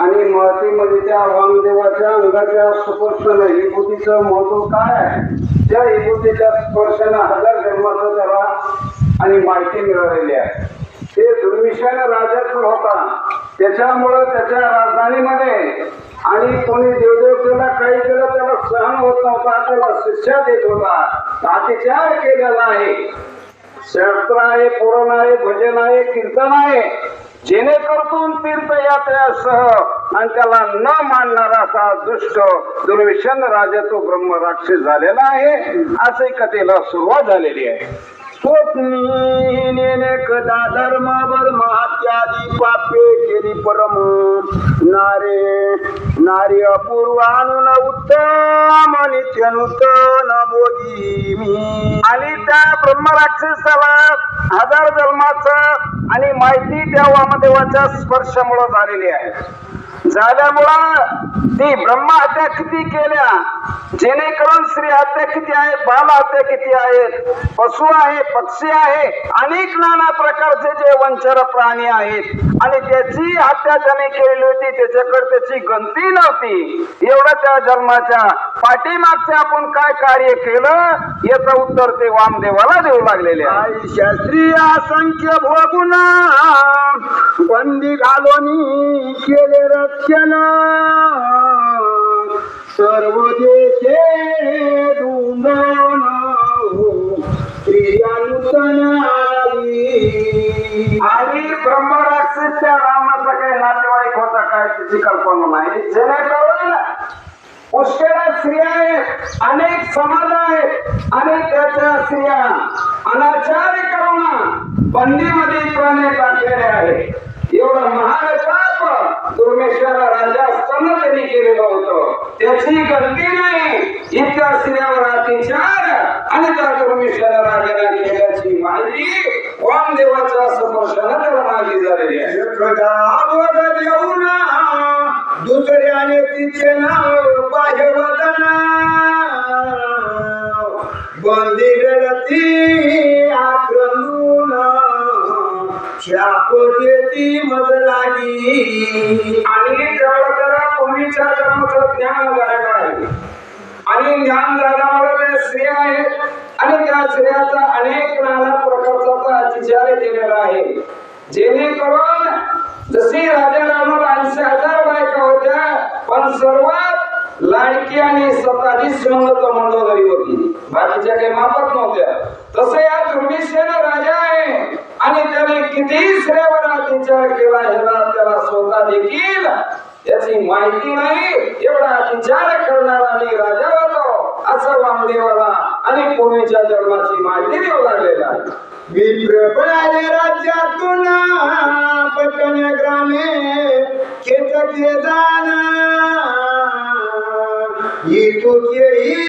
आणि मातीमध्ये त्या वामदेवाच्या अंगाच्या स्पर्शन विभूतीचं महत्त्व काय आहे? त्या विभूतीच्या स्पर्शानं हजार जन्माचं त्याला आणि माहिती मिळालेली आहे. ते दुर्मिशन राजाच होता. त्याच्यामुळं त्याच्या राजधानीमध्ये आणि कोणी देवदेवतेला काही केलं त्याला सहन होत नव्हता त्याला शिक्षा देत होता. अतिचार केलेला आहे. शास्त्र आहे पुरण आहे भजन आहे कीर्तन आहे. जेणेकरून तीर्थयात्र्यासह आणि त्याला न मानणारा असा दुष्ट दुर्विशन राजा तो ब्रह्म राक्षस झालेला आहे. असे कथेला सुरुवात झालेली आहे. स्वप्नी कदा धर्म बर्म हत्यादी पापे केली परम. नारे नारी अपूर्वानुन उत्तम नित्य नूतन मोदी मी. आणि त्या ब्रह्मराक्षसाला हजार जन्माचं आणि माहिती त्या वामदेवाच्या स्पर्शामुळे झालेली आहे. झाल्यामुळं ती ब्रह्महत्या किती केल्या? जेणेकरून स्त्री हत्या किती आहे बाल हत्या किती आहेत पशु आहे पक्षी आहे अनेक नाना प्रकारचे जे वंचर प्राणी आहेत. आणि त्याची हत्या त्याने केलेली होती त्याच्याकडे त्याची गंती नव्हती. एवढं त्या जन्माच्या पाठीमागचे आपण काय कार्य केलं याचं उत्तर ते वामदेवाला देऊ लागलेले आहे शास्त्रीय असंख्य भोगुना बंदी घालून केले रक्षण. सर्व देशे आणि ब्रह्मराक्षसच्या रामाचा काही नातेवाईक होता काय त्याची कल्पना नाही. जेणेकरून पुष्कळ स्त्रिया आहेत अनेक समाज आहेत आणि त्याच्या स्त्रिया. अनाचार करून बंदीमध्ये प्राणे टाकलेले आहेत. एवढं महान पाप दुर्मेश्वर राजा असताना त्यांनी केलेलं होतं. त्याची गलती नाही. इतका स्त्रियावर अतिचार आणि त्या दुर्मेश्वर राजाला केल्याची माहिती वामदेवाच्या समोरशाने त्याला माहिती झालेली आहे. येऊन दुसऱ्याने तिचे नाव पाहिवदन बंदी रडती शाप मज लागी आणि पूर्वीच्या जन्माचं ज्ञान आहे? आणि ज्ञान आणि त्या अनेक नाना प्रकारचा अतिचार केलेला आहे. जेणेकरून जशी राजा रामाला ऐंशी हजार बायका होत्या पण सर्वात लाडकी आणि स्वतःची श्रीमंत मंडोदरी होती. बाकीच्या काही माफत नव्हत्या. तसे या दुर्मिशन राजा आहे. किती विचार केला ह्याला त्याला स्वतः देखील त्याची माहिती नाही एवढा विचार करणारा मी राजा होतो असं वामदेवाला आणि पूर्वीच्या जन्माची माहिती देऊ लागलेला मी विप्र राज्यातून पटण ग्रामे केतके जाण येतो येई